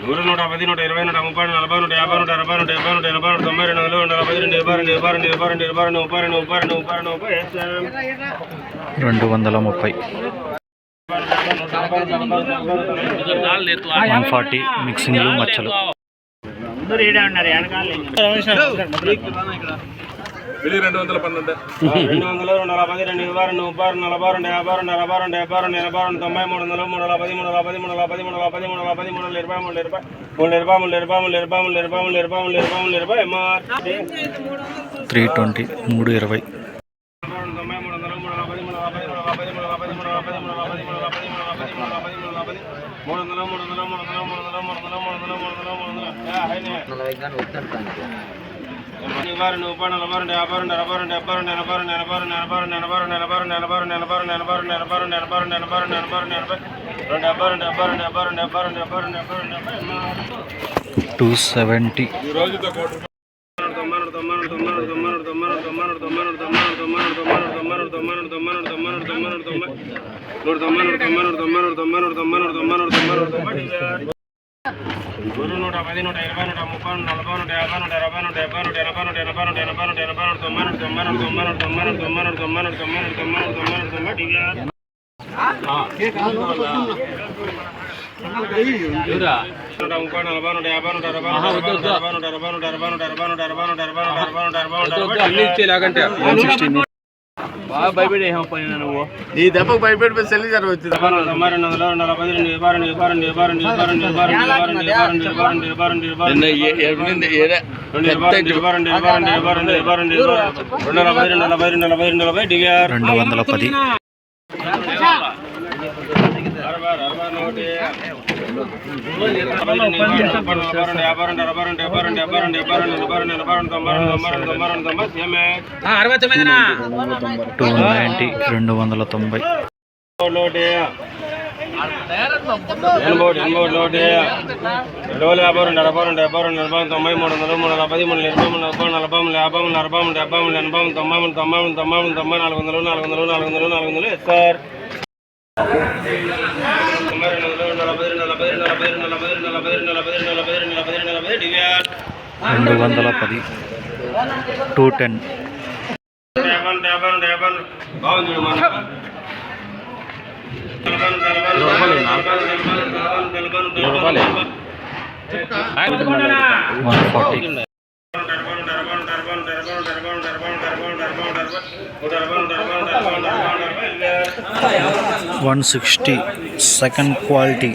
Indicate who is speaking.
Speaker 1: నూరు నూట పది నూట ఇరవై నూట ముప్పై నలభై నూట యాభై నూట అరవై నూట డెబ్బై నూట ఎనభై నూట తొంభై రెండు వందల నలభై రెండు ఇరవై రెండు ఇరవై రెండు ఇరవై రెండు ఇరవై రెండు ముప్పై రెండు ముప్పై రెండు ముప్పై రెండు ముప్పై
Speaker 2: రెండు వందల ముప్పై. వన్ ఫార్టీ మిక్సింగ్లు మచ్చలు.
Speaker 1: రెండు వందలు రెండు వందల పది రెండు ఇరవై రెండు ముప్పై రెండు నలభై రెండు యాభై రెండు అరవై రెండు డెబ్బై రెండు ఎనభై రెండు తొంభై మూడు వందలు మూడు వందల పది మూడు వందల పది మూడు వందల పది మూడు వందల పది మూడు వందల పది మూడు వందల ఇరవై మూడు ఇరవై మూడు ఇరవై మూడు ఇరవై మూడు ఇరవై మూడు ఇరవై మూడు ఇరవై మూడు ఇరవై మూడు ఇరవై ఎంఆర్
Speaker 2: త్రీ ట్వంటీ మూడు ఇరవై
Speaker 1: తొంభై మూడు వందలు మూడు వందల పది మూడు వందల పది మూడు వందల పది మూడు వందల పది మూడు వందల పది మూడు వందల పది మూడు వందల పది మూడు వందల పది మూడు వందల పది మూడు వందల మూడు వందలు మూడు వందలు మూడు వందలు మూడు వందలు మూడు వందలు మూడు వందలు మూడు వందలు వందలు. ఇరవై రెండు ముప్పై నలభై రెండు యాభై రెండు అరవై రెండు డెబ్బై రెండు ఎనభై రెండు ఎనభై రెండు ఎనభై రెండు ఎనభై రెండు ఎనభై రెండు ఎనభై రెండు ఎనభై రెండు ఎనభై రెండు ఎనభై రెండు ఎనభై రెండు ఎనభై రెండు ఎనభై రెండు ఎనభై రెండు డెబ్బై రెండు డెబ్బై రెండు డెబ్బై రెండు డెబ్బై రెండు డెబ్బై రెండు డెబ్బై రెండు డెబ్బై రెండు
Speaker 2: టూ సెవెంటీ
Speaker 1: తొంభై రెండు తొంభై రెండు తొంభై రెండు తొంభై రెండు తొంభై రెండు తొంభై రెండు తొంభై రెండు తొంభై రెండు తొంభై రెండు తొంభై నూట తొంభై నూరు నూట పది నూట ఇరవై నూట ముప్పై నూట నలభై నూట యాభై నూట అరవై నూట డెబ్బై నూట ఎనభై నూట ఎనభై నూట ఎనభై నూట ఎనభై నూట తొంభై నూట తొంభై నూట తొంభై నూట తొంభై నూట తొంభై నూట తొంభై నూట తొంభై నూట తొంభై నూట తొంభై నూట తొంభై డివిఆర్ ముప్పై నలభై నూట యాభై నూట అరవై నూట అరవై నూట అరవై నూట అరవై నూట అరవై నూట అరవై నూట అరవై నూట అరవై నూట అరవై నూట అరవై నూట అరవై నూట
Speaker 2: బాగా భయపెట్టేసాం పైన నువ్వు
Speaker 3: నీ దెబ్బకు భయపెట్టి సెల్లి జర
Speaker 1: వచ్చింది రెండు వందల
Speaker 2: పది టూ నైంటీ రెండు వందల తొంభై
Speaker 1: లోటే ఎనభై ఎనభై లోటే రెండు వేల యాభై రెండు అరవై రెండు డెబ్బై రెండు ఎనభై తొంభై మూడు వందలు మూడు వందల పది మూడు ఇరవై మూడు నలభై నలభై మూడు యాభై మూడు అరవై మూడు డెబ్బై మూడు ఎనభై మూడు తొంభై మూడు తొంభై మూడు తొంభై మూడు తొంభై నాలుగు వందలు నాలుగు వందలు నాలుగు వందలు నాలుగు వందలు ఎస్ సార్ రెండు వందల
Speaker 2: పది.
Speaker 1: Two ten.
Speaker 2: One forty one sixty second quality